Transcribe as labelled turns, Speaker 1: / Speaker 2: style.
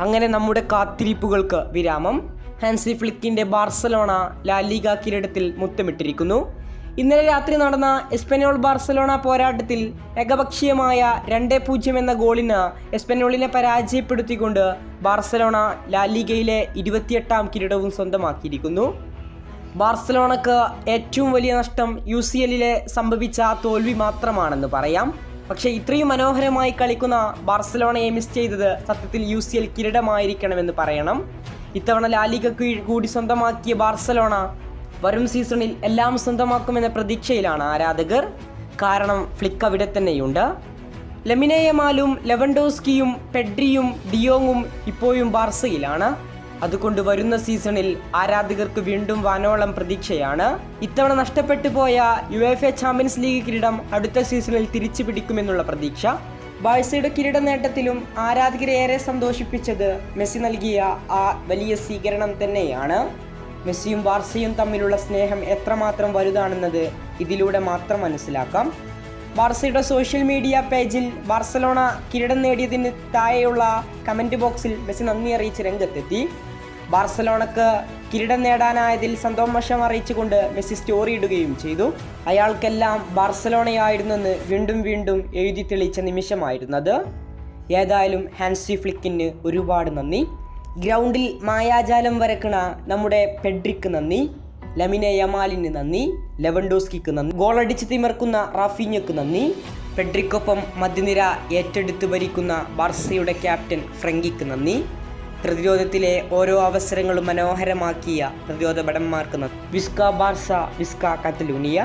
Speaker 1: അങ്ങനെ നമ്മുടെ കാത്തിരിപ്പുകൾക്ക് വിരാമം. ഹാൻസി ഫ്ലിക്കിന്റെ ബാർസലോണ ലാലിക കിരീടത്തിൽ മുത്തമിട്ടിരിക്കുന്നു. ഇന്നലെ രാത്രി നടന്ന എസ്പെനോൾ ബാർസലോണ പോരാട്ടത്തിൽ ഏകപക്ഷീയമായ രണ്ട് പൂജ്യം എന്ന ഗോളിന് എസ്പെനോളിനെ പരാജയപ്പെടുത്തിക്കൊണ്ട് ബാർസലോണ ലാലിഗയിലെ ഇരുപത്തിയെട്ടാം കിരീടവും സ്വന്തമാക്കിയിരിക്കുന്നു. ബാർസലോണക്ക് ഏറ്റവും വലിയ നഷ്ടം യു സി എല്ലിലെ സംഭവിച്ച തോൽവി മാത്രമാണെന്ന് പറയാം. പക്ഷേ ഇത്രയും മനോഹരമായി കളിക്കുന്ന ബാർസലോണയെ മിസ് ചെയ്തത് സത്യത്തിൽ യു സി എൽ കിരീടമായിരിക്കണമെന്ന് പറയണം. ഇത്തവണ ലാലിക കൂടി സ്വന്തമാക്കിയ ബാർസലോണ വരും സീസണിൽ എല്ലാം സ്വന്തമാക്കുമെന്ന പ്രതീക്ഷയിലാണ് ആരാധകർ. കാരണം ഫ്ലിക്ക് അവിടെ തന്നെയുണ്ട്. ലെമിനേയമാലും ലെവൻഡോസ്കിയും പെഡ്രിയും ഡിയോങ്ങും ഇപ്പോഴും ബാർസയിലാണ്. അതുകൊണ്ട് വരുന്ന സീസണിൽ ആരാധകർക്ക് വീണ്ടും വാനോളം പ്രതീക്ഷയാണ്. ഇത്തവണ നഷ്ടപ്പെട്ടു പോയ U F A champions league കിരീടം അടുത്ത സീസണിൽ തിരിച്ചു പിടിക്കുമെന്നുള്ള പ്രതീക്ഷ. ബാഴ്സയുടെ കിരീട നേട്ടത്തിലും ആരാധകരെ ഏറെ സന്തോഷിപ്പിച്ചത് മെസ്സി നൽകിയ ആ വലിയ സ്വീകരണം തന്നെയാണ്. മെസ്സിയും ബാർസയും തമ്മിലുള്ള സ്നേഹം എത്രമാത്രം വലുതാണെന്നത് ഇതിലൂടെ മാത്രം മനസ്സിലാക്കാം. ബാർസയുടെ സോഷ്യൽ മീഡിയ പേജിൽ ബാർസലോണ കിരീടം നേടിയതിന് താഴെയുള്ള കമന്റ് ബോക്സിൽ മെസ്സി നന്ദി അറിയിച്ച് രംഗത്തെത്തി. ബാർസലോണക്ക് കിരീടം നേടാനായതിൽ സന്തോഷം അറിയിച്ചുകൊണ്ട് മെസ്സി സ്റ്റോറി ഇടുകയും ചെയ്തു. അയാൾക്കെല്ലാം ബാർസലോണയായിരുന്നെന്ന് വീണ്ടും വീണ്ടും എഴുതി തെളിയിച്ച നിമിഷമായിരുന്നത്. ഏതായാലും ഹാൻസി ഫ്ലിക്കിന് ഒരുപാട് നന്ദി. ഗ്രൗണ്ടിൽ മായാജാലം വരക്കണ നമ്മുടെ പെഡ്രിക്ക് നന്ദി. ലമിനെ യമാലിന് നന്ദി ലെവൻഡോസ്കിക്ക് നന്ദി ഗോളടിച്ച് തിമർക്കുന്ന റാഫീഞ്ഞക്ക് നന്ദി പെഡ്രിക്കൊപ്പം മധ്യനിര ഏറ്റെടുത്ത് ഭരിക്കുന്ന ബാർസയുടെ ക്യാപ്റ്റൻ ഫ്രങ്കിക്ക് നന്ദി പ്രതിരോധത്തിലെ ഓരോ അവസരങ്ങളും മനോഹരമാക്കിയ പ്രതിരോധ ഭടന്മാർക്ക് നന്ദി. വിസ്ക ബാർസ വിസ്ക കത്തലൂണിയ.